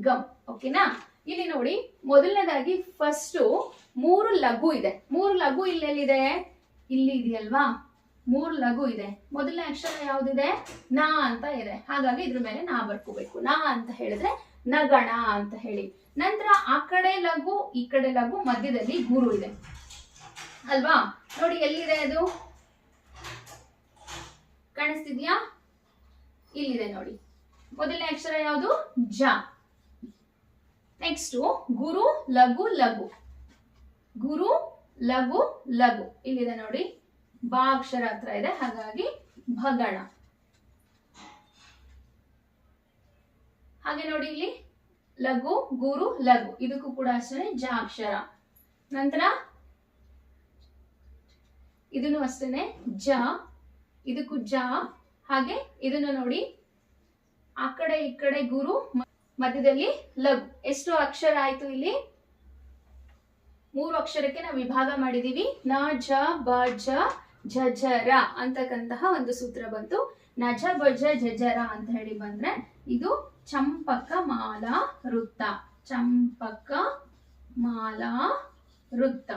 ಗಂ ಓಕೆನಾ ಇಲ್ಲಿ ನೋಡಿ, ಮೊದಲನೇದಾಗಿ ಫಸ್ಟ್ ಮೂರು ಲಘು ಇದೆ. ಮೂರು ಲಘು ಇಲ್ಲೆಲ್ಲಿದೆ? ಇಲ್ಲಿ ಇದೆಯಲ್ವಾ? ಮೂರು ಲಘು ಇದೆ. ಮೊದಲನೇ ಅಕ್ಷರ ಯಾವ್ದಿದೆ? ನಾ ಅಂತ ಇದೆ. ಹಾಗಾಗಿ ಇದ್ರ ಮೇಲೆ ನಾ ಬರ್ಕೋಬೇಕು. ನಾ ಅಂತ ಹೇಳಿದ್ರೆ ನಗಣ ಅಂತ ಹೇಳಿ. ನಂತರ ಆ ಕಡೆ ಲಘು, ಈ ಕಡೆ ಲಘು, ಮಧ್ಯದಲ್ಲಿ ಗುರು ಇದೆ. ಅಲ್ವಾ? ನೋಡಿ ಎಲ್ಲಿದೆ ಅದು? ಕಾಣಿಸ್ತಿದ್ಯಾ? ಇಲ್ಲಿದೆ ನೋಡಿ. ಮೊದಲನೇ ಅಕ್ಷರ ಯಾವುದು? ಜ. ನೆಕ್ಸ್ಟ್ ಗುರು, ಲಘು ಲಘು. ಗುರು, ಲಘು ಲಘು. ಇಲ್ಲಿದೆ ನೋಡಿ. ಬಾ ಅಕ್ಷರ ಹತ್ರ ಇದೆ, ಹಾಗಾಗಿ ಭಗಣ. ಹಾಗೆ ನೋಡಿ ಇಲ್ಲಿ, ಲಘು, ಗುರು, ಲಘು. ಇದಕ್ಕೂ ಕೂಡ ಅಷ್ಟೇ ಜ ಅಕ್ಷರ ನಂತರ ಇದನ್ನು ಅಷ್ಟೇನೆ ಜ, ಇದಕ್ಕೂ ಜ. ಹಾಗೆ ಇದನ್ನು ನೋಡಿ ಆ ಕಡೆ, ಈ ಕಡೆ ಗುರು ಮಧ್ಯದಲ್ಲಿ ಲಘು. ಎಷ್ಟು ಅಕ್ಷರ ಆಯ್ತು ಇಲ್ಲಿ? ಮೂರು ಅಕ್ಷರಕ್ಕೆ ನಾವು ವಿಭಾಗ ಮಾಡಿದೀವಿ. ನ, ಜ, ಬ, ಜ. ಝ ಝ ಅಂತಕ್ಕಂತಹ ಒಂದು ಸೂತ್ರ ಬಂತು. ನಜ ಭಜ ಜಜರ ಅಂತ ಹೇಳಿ ಬಂದ್ರೆ ಇದು ಚಂಪಕ ಮಾಲಾ ವೃತ್ತ. ಚಂಪಕ ಮಾಲಾ ವೃತ್ತ.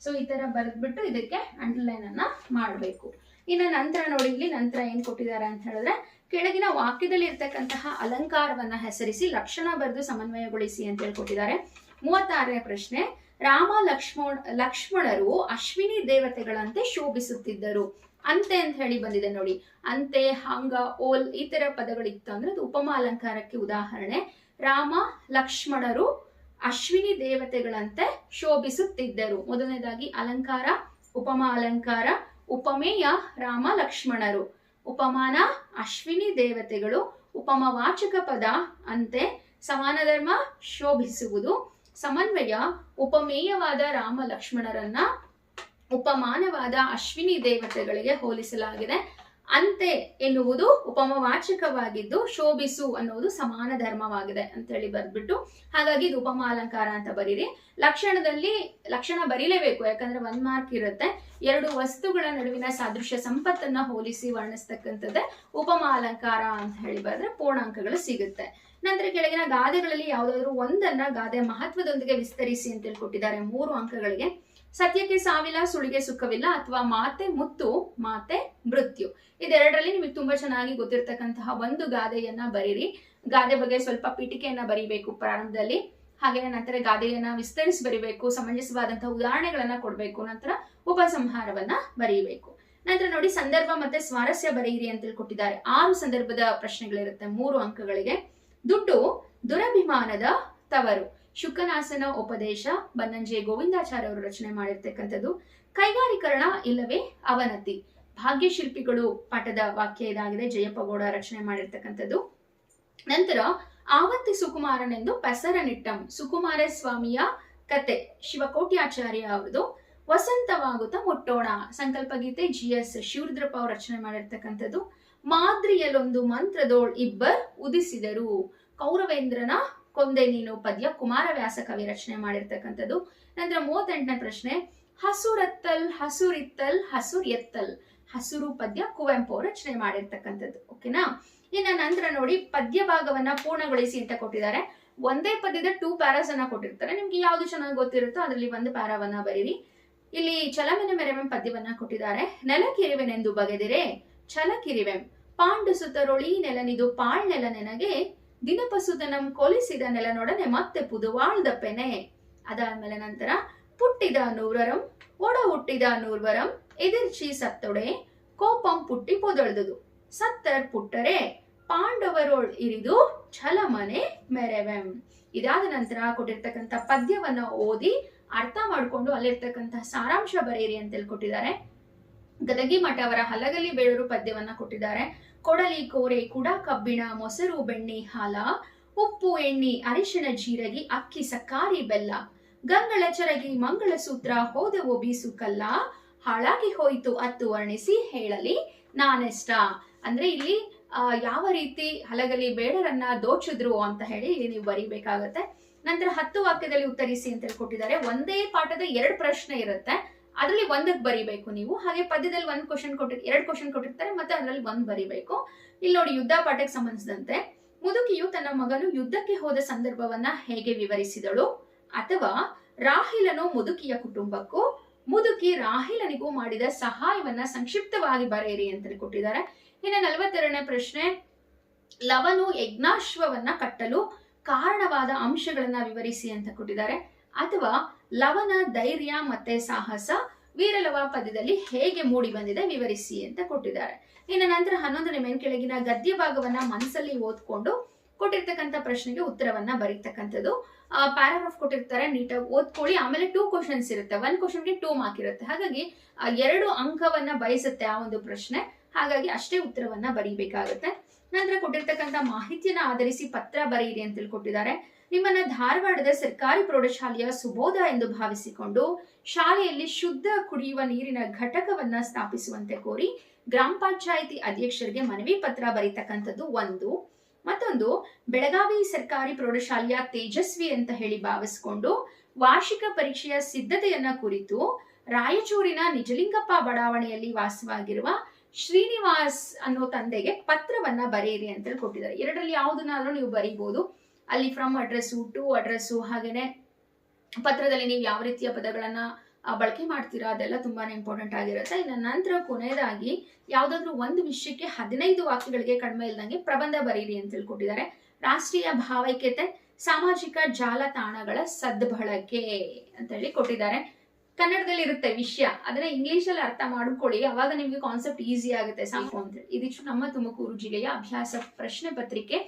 ಸೊ ಈ ತರ ಬರೆದ್ಬಿಟ್ಟು ಇದಕ್ಕೆ ಅಂಡರ್ಲೈನ್ ಅನ್ನ ಮಾಡಬೇಕು. ಇನ್ನು ನಂತರ ನೋಡಿ, ಇಲ್ಲಿ ನಂತರ ಏನ್ ಕೊಟ್ಟಿದ್ದಾರೆ ಅಂತ ಹೇಳಿದ್ರೆ, ಕೆಳಗಿನ ವಾಕ್ಯದಲ್ಲಿ ಇರ್ತಕ್ಕಂತಹ ಅಲಂಕಾರವನ್ನ ಹೆಸರಿಸಿ ಲಕ್ಷಣ ಬರೆದು ಸಮನ್ವಯಗೊಳಿಸಿ ಅಂತ ಹೇಳ್ಕೊಟ್ಟಿದ್ದಾರೆ. ಮೂವತ್ತಾರನೇ ಪ್ರಶ್ನೆ ರಾಮ ಲಕ್ಷ್ಮಣ, ಲಕ್ಷ್ಮಣರು ಅಶ್ವಿನಿ ದೇವತೆಗಳಂತೆ ಶೋಭಿಸುತ್ತಿದ್ದರು. ಅಂತೆ ಅಂತ ಹೇಳಿ ಬಂದಿದೆ ನೋಡಿ. ಅಂತೆ, ಹಂಗ, ಓಲ್ ಈ ತರ ಪದಗಳಿತ್ತು ಅಂದ್ರೆ ಅದು ಉಪಮಾ ಅಲಂಕಾರಕ್ಕೆ ಉದಾಹರಣೆ. ರಾಮ ಲಕ್ಷ್ಮಣರು ಅಶ್ವಿನಿ ದೇವತೆಗಳಂತೆ ಶೋಭಿಸುತ್ತಿದ್ದರು. ಮೊದಲನೇದಾಗಿ ಅಲಂಕಾರ, ಉಪಮಾ ಅಲಂಕಾರ, ಉಪಮೇಯ ರಾಮ ಲಕ್ಷ್ಮಣರು. ಉಪಮಾನ, ಅಶ್ವಿನಿ ದೇವತೆಗಳು ಉಪಮವಾಚಕ ಪದ ಅಂತೆ ಸಮಾನ ಧರ್ಮ ಶೋಭಿಸುವುದು. ಸಮನ್ವಯ ಉಪಮೇಯವಾದ ರಾಮ ಲಕ್ಷ್ಮಣರನ್ನ ಉಪಮಾನವಾದ ಅಶ್ವಿನಿ ದೇವತೆಗಳಿಗೆ ಹೋಲಿಸಲಾಗಿದೆ. ಅಂತೆ ಎನ್ನುವುದು ಉಪಮವಾಚಕವಾಗಿದ್ದು ಶೋಭಿಸು ಅನ್ನುವುದು ಸಮಾನ ಧರ್ಮವಾಗಿದೆ ಅಂತ ಹೇಳಿ ಬರ್ದ್ಬಿಟ್ಟು, ಹಾಗಾಗಿ ಇದು ಉಪಮ ಅಲಂಕಾರ ಅಂತ ಬರೀರಿ. ಲಕ್ಷಣದಲ್ಲಿ ಲಕ್ಷಣ ಬರೀಲೇಬೇಕು, ಯಾಕಂದ್ರೆ ಒಂದ್ ಮಾರ್ಕ್ ಇರುತ್ತೆ. ಎರಡು ವಸ್ತುಗಳ ನಡುವಿನ ಸಾದೃಶ್ಯ ಸಂಪತ್ತನ್ನ ಹೋಲಿಸಿ ವರ್ಣಿಸ್ತಕ್ಕಂಥದ್ದೇ ಉಪಮ ಅಲಂಕಾರ ಅಂತ ಹೇಳಿ ಬರೆದ್ರೆ ಪೂರ್ಣಾಂಕಗಳು ಸಿಗುತ್ತೆ. ನಂತರ ಕೆಳಗಿನ ಗಾದೆಗಳಲ್ಲಿ ಯಾವುದಾದ್ರೂ ಒಂದನ್ನ ಗಾದೆ ಮಹತ್ವದೊಂದಿಗೆ ವಿಸ್ತರಿಸಿ ಅಂತ ಕೊಟ್ಟಿದ್ದಾರೆ ಮೂರು ಅಂಕಗಳಿಗೆ. ಸತ್ಯಕ್ಕೆ ಸಾವಿಲ್ಲ, ಸುಳಿಗೆ ಸುಖವಿಲ್ಲ ಅಥವಾ ಮಾತೆ ಮುತ್ತು, ಮಾತೆ ಮೃತ್ಯು. ಇದೆರಡರಲ್ಲಿ ನಿಮಗೆ ತುಂಬಾ ಚೆನ್ನಾಗಿ ಗೊತ್ತಿರತಕ್ಕಂತಹ ಒಂದು ಗಾದೆಯನ್ನ ಬರೀರಿ. ಗಾದೆ ಬಗ್ಗೆ ಸ್ವಲ್ಪ ಪೀಠಿಕೆಯನ್ನ ಬರೀಬೇಕು ಪ್ರಾರಂಭದಲ್ಲಿ. ಹಾಗೆ ನಂತರ ಗಾದೆಯನ್ನ ವಿಸ್ತರಿಸಿ ಬರಿಬೇಕು, ಸಮಂಜಸವಾದಂತಹ ಉದಾಹರಣೆಗಳನ್ನ ಕೊಡಬೇಕು, ನಂತರ ಉಪಸಂಹಾರವನ್ನ ಬರೀಬೇಕು. ನಂತರ ನೋಡಿ ಸಂದರ್ಭ ಮತ್ತೆ ಸ್ವಾರಸ್ಯ ಬರೆಯಿರಿ ಅಂತ ಕೊಟ್ಟಿದ್ದಾರೆ ಆರು ಸಂದರ್ಭದ ಪ್ರಶ್ನೆಗಳಿರುತ್ತೆ ಮೂರು ಅಂಕಗಳಿಗೆ. ದುಡ್ಡು, ದುರಭಿಮಾನದ ತವರು. ಶುಕನಾಸನ ಉಪದೇಶ, ಬನ್ನಂಜೆ ಗೋವಿಂದಾಚಾರ್ಯ ಅವರು ರಚನೆ ಮಾಡಿರ್ತಕ್ಕಂಥದ್ದು. ಕೈಗಾರಿಕರಣ ಇಲ್ಲವೇ ಅವನತಿ. ಭಾಗ್ಯಶಿಲ್ಪಿಗಳು ಪಾಠದ ವಾಕ್ಯ ಇದಾಗಿದೆ ಜಯಪ್ಪ ಗೌಡ ರಚನೆ ಮಾಡಿರ್ತಕ್ಕಂಥದ್ದು. ನಂತರ ಆವತ್ತಿ ಸುಕುಮಾರನೆಂದು ಪೆಸರನಿಟ್ಟಂ ಸುಕುಮಾರ ಸ್ವಾಮಿಯ ಕತೆ, ಶಿವಕೋಟ್ಯಾಚಾರ್ಯ ಅವರದು, ವಸಂತವಾಗುತ್ತ ಮುಟ್ಟೋಣ, ಸಂಕಲ್ಪ ಗೀತೆ, ಜಿ ಎಸ್ ಶಿವರುದ್ರಪ್ಪ ಅವರು ರಚನೆ ಮಾಡಿರ್ತಕ್ಕಂಥದ್ದು. ಮಾದ್ರಿಯಲ್ಲೊಂದು ಮಂತ್ರದೋಳ್ ಇಬ್ಬರ್ ಉದಿಸಿದರು. ಕೌರವೇಂದ್ರನ ಕೊಂದೆ ನೀನು ಪದ್ಯ, ಕುಮಾರವ್ಯಾಸ ಕವಿ ರಚನೆ ಮಾಡಿರ್ತಕ್ಕಂಥದ್ದು. ನಂತರ ಮೂವತ್ತೆಂಟನೇ ಪ್ರಶ್ನೆ, ಹಸುರತ್ತಲ್ ಹಸುರಿತ್ತಲ್ ಹಸುರ್ ಎತ್ತಲ್ ಹಸುರು ಪದ್ಯ ಕುವೆಂಪು ಅವರು ರಚನೆ ಮಾಡಿರ್ತಕ್ಕಂಥದ್ದು ಓಕೆನಾ ಇನ್ನ ನಂತರ ನೋಡಿ ಪದ್ಯ ಭಾಗವನ್ನ ಪೂರ್ಣಗೊಳಿಸಿ ಅಂತ ಕೊಟ್ಟಿದ್ದಾರೆ. ಒಂದೇ ಪದ್ಯದ ಟೂ ಪ್ಯಾರಾಸ್ ಅನ್ನ ಕೊಟ್ಟಿರ್ತಾರೆ. ನಿಮ್ಗೆ ಯಾವ್ದು ಚೆನ್ನಾಗಿ ಗೊತ್ತಿರುತ್ತೋ ಅದರಲ್ಲಿ ಒಂದು ಪ್ಯಾರಾವನ್ನ ಬರೀರಿ. ಇಲ್ಲಿ ಚಲಮೆನ ಮೆರೆವೆಂ ಪದ್ಯವನ್ನ ಕೊಟ್ಟಿದ್ದಾರೆ. ನೆಲಕಿರಿವೆನೆಂದು ಬಗೆದಿರೆ, ಛಲಕಿರಿವೆಂ. ಪಾಂಡು ಸುತ್ತರೊಳಿ ನೆಲನಿದು ಪಾಳ್ ನೆಲ ನೆನಗೆ, ದಿನಪಸುತನಂ ಕೊಲಿಸಿದ ನೆಲನೊಡನೆ ಮತ್ತೆ ಪುದುವಾಳ್ದಪ್ಪೆನೆ ಅದಾದ್ಮೇಲೆ ನಂತರ ಪುಟ್ಟಿದ ನೂರರಂ ಒಡ ಹುಟ್ಟಿದ ನೂರ್ವರಂ ಎದಿರ್ಚಿ ಸತ್ತೊಡೆ ಕೋಪಂ ಪುಟ್ಟಿ ಪೊದಳ್ದುದು ಸತ್ತರ್ ಪುಟ್ಟರೆ ಪಾಂಡವರೋಳ್ ಇರಿದು ಛಲಮನೆ ಮೆರೆವೆಂ ಇದಾದ ನಂತರ ಕೊಟ್ಟಿರ್ತಕ್ಕಂಥ ಪದ್ಯವನ್ನ ಓದಿ ಅರ್ಥ ಮಾಡಿಕೊಂಡು ಅಲ್ಲಿರ್ತಕ್ಕಂಥ ಸಾರಾಂಶ ಬರೆಯಿರಿ ಅಂತ ಹೇಳಿ ಕೊಟ್ಟಿದ್ದಾರೆ ಗದಗಿ ಮಠ ಅವರ ಹಲಗಲಿ ಬೇಳೂರು ಪದ್ಯವನ್ನ ಕೊಟ್ಟಿದ್ದಾರೆ ಕೊಡಲಿ ಕೋರೆ ಕುಡ ಕಬ್ಬಿಣ ಮೊಸರು ಬೆಣ್ಣೆ ಹಾಲ ಉಪ್ಪು ಎಣ್ಣೆ ಅರಿಶಿಣ ಜೀರಗಿ ಅಕ್ಕಿ ಸಕ್ಕಾರಿ ಬೆಲ್ಲ ಗಂಗಳ ಚರಗಿ ಮಂಗಳ ಸೂತ್ರ ಬೀಸುಕಲ್ಲ ಬೀಸು ಕಲ್ಲ ಹಾಳಾಗಿ ಹೋಯಿತು ಅತ್ತು ವರ್ಣಿಸಿ ಹೇಳಲಿ ನಾನೆಷ್ಟ? ಅಂದ್ರೆ ಇಲ್ಲಿ ಯಾವ ರೀತಿ ಹಲಗಲಿ ಬೇಡರನ್ನ ದೋಚಿದ್ರು ಅಂತ ಹೇಳಿ ಇಲ್ಲಿ ನೀವು ಬರಿಬೇಕಾಗತ್ತೆ. ನಂತರ ಹತ್ತು ವಾಕ್ಯದಲ್ಲಿ ಉತ್ತರಿಸಿ ಅಂತ ಹೇಳಿ ಕೊಟ್ಟಿದ್ದಾರೆ ಒಂದೇ ಪಾಠದ ಎರಡು ಪ್ರಶ್ನೆ ಇರುತ್ತೆ. ಅದರಲ್ಲಿ ಒಂದಕ್ಕೆ ಬರಿಬೇಕು ನೀವು. ಹಾಗೆ ಪದ್ಯದಲ್ಲಿ ಒಂದು ಕ್ವಶನ್ ಕೊಟ್ಟಿರ್ ಎರಡು ಕ್ವಶನ್ ಕೊಟ್ಟಿರ್ತಾರೆ, ಮತ್ತೆ ಅದರಲ್ಲಿ ಒಂದು ಬರಿಬೇಕು. ಇಲ್ಲಿ ನೋಡಿ ಯುದ್ಧ ಪಾಠಕ್ಕೆ ಸಂಬಂಧಿಸಿದಂತೆ ಮುದುಕಿಯು ತನ್ನ ಮಗನು ಯುದ್ಧಕ್ಕೆ ಹೋದ ಸಂದರ್ಭವನ್ನ ಹೇಗೆ ವಿವರಿಸಿದಳು? ಅಥವಾ ರಾಹಿಲನು ಮುದುಕಿಯ ಕುಟುಂಬಕ್ಕೂ, ಮುದುಕಿ ರಾಹಿಲನಿಗೂ ಮಾಡಿದ ಸಹಾಯವನ್ನ ಸಂಕ್ಷಿಪ್ತವಾಗಿ ಬರೆಯಿರಿ ಅಂತ ಕೊಟ್ಟಿದ್ದಾರೆ. ಇನ್ನು ನಲವತ್ತೆರಡನೇ ಪ್ರಶ್ನೆ, ಲವನು ಯಜ್ಞಾಶ್ವವನ್ನ ಕಟ್ಟಲು ಕಾರಣವಾದ ಅಂಶಗಳನ್ನ ವಿವರಿಸಿ ಅಂತ ಕೊಟ್ಟಿದ್ದಾರೆ. ಅಥವಾ ಲವನ ಧೈರ್ಯ ಮತ್ತೆ ಸಾಹಸ ವೀರಲವ ಪದ್ಯದಲ್ಲಿ ಹೇಗೆ ಮೂಡಿ ಬಂದಿದೆ ವಿವರಿಸಿ ಅಂತ ಕೊಟ್ಟಿದ್ದಾರೆ. ಇನ್ನು ನಂತರ ಹನ್ನೊಂದನೇ ಮೇನ್ ಕೆಳಗಿನ ಗದ್ಯ ಭಾಗವನ್ನ ಮನಸ್ಸಲ್ಲಿ ಓದ್ಕೊಂಡು ಕೊಟ್ಟಿರ್ತಕ್ಕಂಥ ಪ್ರಶ್ನೆಗೆ ಉತ್ತರವನ್ನ ಬರೀತಕ್ಕಂಥದ್ದು. ಪ್ಯಾರಾಗ್ರಾಫ್ ಕೊಟ್ಟಿರ್ತಾರೆ, ನೀಟಾಗಿ ಓದ್ಕೊಳ್ಳಿ. ಆಮೇಲೆ ಟೂ ಕ್ವಶನ್ಸ್ ಇರುತ್ತೆ. ಒನ್ ಕ್ವಶನ್ಗೆ ಟೂ ಮಾರ್ಕ್ ಇರುತ್ತೆ. ಹಾಗಾಗಿ ಎರಡು ಅಂಕವನ್ನ ಬಯಸುತ್ತೆ ಆ ಒಂದು ಪ್ರಶ್ನೆ. ಹಾಗಾಗಿ ಅಷ್ಟೇ ಉತ್ತರವನ್ನ ಬರೀಬೇಕಾಗುತ್ತೆ. ನಂತರ ಕೊಟ್ಟಿರ್ತಕ್ಕಂಥ ಮಾಹಿತಿಯನ್ನ ಆಧರಿಸಿ ಪತ್ರ ಬರೆಯಿರಿ ಅಂತ ತಿಳ್ಕೊಟ್ಟಿದ್ದಾರೆ ನಿಮ್ಮನ್ನ ಧಾರವಾಡದ ಸರ್ಕಾರಿ ಪ್ರೌಢಶಾಲೆಯ ಸುಬೋಧ ಎಂದು ಭಾವಿಸಿಕೊಂಡು ಶಾಲೆಯಲ್ಲಿ ಶುದ್ಧ ಕುಡಿಯುವ ನೀರಿನ ಘಟಕವನ್ನ ಸ್ಥಾಪಿಸುವಂತೆ ಕೋರಿ ಗ್ರಾಮ ಪಂಚಾಯಿತಿ ಅಧ್ಯಕ್ಷರಿಗೆ ಮನವಿ ಪತ್ರ ಬರೀತಕ್ಕಂಥದ್ದು ಒಂದು. ಮತ್ತೊಂದು, ಬೆಳಗಾವಿ ಸರ್ಕಾರಿ ಪ್ರೌಢಶಾಲೆಯ ತೇಜಸ್ವಿ ಅಂತ ಹೇಳಿ ಭಾವಿಸಿಕೊಂಡು ವಾರ್ಷಿಕ ಪರೀಕ್ಷೆಯ ಸಿದ್ಧತೆಯನ್ನ ಕುರಿತು ರಾಯಚೂರಿನ ನಿಜಲಿಂಗಪ್ಪ ಬಡಾವಣೆಯಲ್ಲಿ ವಾಸವಾಗಿರುವ ಶ್ರೀನಿವಾಸ್ ಅನ್ನೋ ತಂದೆಗೆ ಪತ್ರವನ್ನ ಬರೆಯಿರಿ ಅಂತ ಹೇಳಿ ಕೊಟ್ಟಿದ್ದಾರೆ. ಎರಡರಲ್ಲಿ ಯಾವುದನ್ನಾದ್ರೂ ನೀವು ಬರೀಬಹುದು ಅಲ್ಲಿ ಫ್ರಮ್ ಅಡ್ರೆಸ್ಸು ಟು ಅಡ್ರೆಸ್ಸು ಹಾಗೇನೆ ಪತ್ರದಲ್ಲಿ ನೀವು ಯಾವ ರೀತಿಯ ಪದಗಳನ್ನ ಬಳಕೆ ಮಾಡ್ತೀರಾ? ಅದೆಲ್ಲ ತುಂಬಾ ಇಂಪಾರ್ಟೆಂಟ್ ಆಗಿರುತ್ತೆ. ಇನ್ನು ನಂತರ ಕೊನೆಯದಾಗಿ ಯಾವ್ದಾದ್ರು ಒಂದು ವಿಷಯಕ್ಕೆ ಹದಿನೈದು ವಾಕ್ಯಗಳಿಗೆ ಕಡಿಮೆ ಇಲ್ದಂಗೆ ಪ್ರಬಂಧ ಬರೀರಿ ಅಂತ ತಿಳ್ಕೊಟ್ಟಿದ್ದಾರೆ ರಾಷ್ಟ್ರೀಯ ಭಾವೈಕ್ಯತೆ, ಸಾಮಾಜಿಕ ಜಾಲತಾಣಗಳ ಸದ್ಬಳಕೆ ಅಂತ ಹೇಳಿ ಕೊಟ್ಟಿದ್ದಾರೆ. ಕನ್ನಡದಲ್ಲಿ ಇರುತ್ತೆ ವಿಷಯ. ಅದನ್ನ ಇಂಗ್ಲಿಷ್ ಅಲ್ಲಿ ಅರ್ಥ ಮಾಡ್ಕೊಳ್ಳಿ. ಅವಾಗ ನಿಮ್ಗೆ ಕಾನ್ಸೆಪ್ಟ್ ಈಸಿ ಆಗುತ್ತೆ. ಸಾಕು ಅಂತ ಇದಿಷ್ಟು ನಮ್ಮ ತುಮಕೂರು ಜಿಲ್ಲೆಯ ಅಭ್ಯಾಸ ಪ್ರಶ್ನೆ ಪತ್ರಿಕೆ.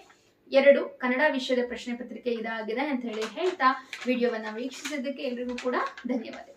ಎರಡು, ಕನ್ನಡ ವಿಷಯದ ಪ್ರಶ್ನೆ ಪತ್ರಿಕೆ ಇದಾಗಿದೆ ಅಂತ ಹೇಳಿ ಹೇಳ್ತಾ ವಿಡಿಯೋವನ್ನ ವೀಕ್ಷಿಸಿದ್ದಕ್ಕೆ ಎಲ್ರಿಗೂ ಕೂಡ ಧನ್ಯವಾದ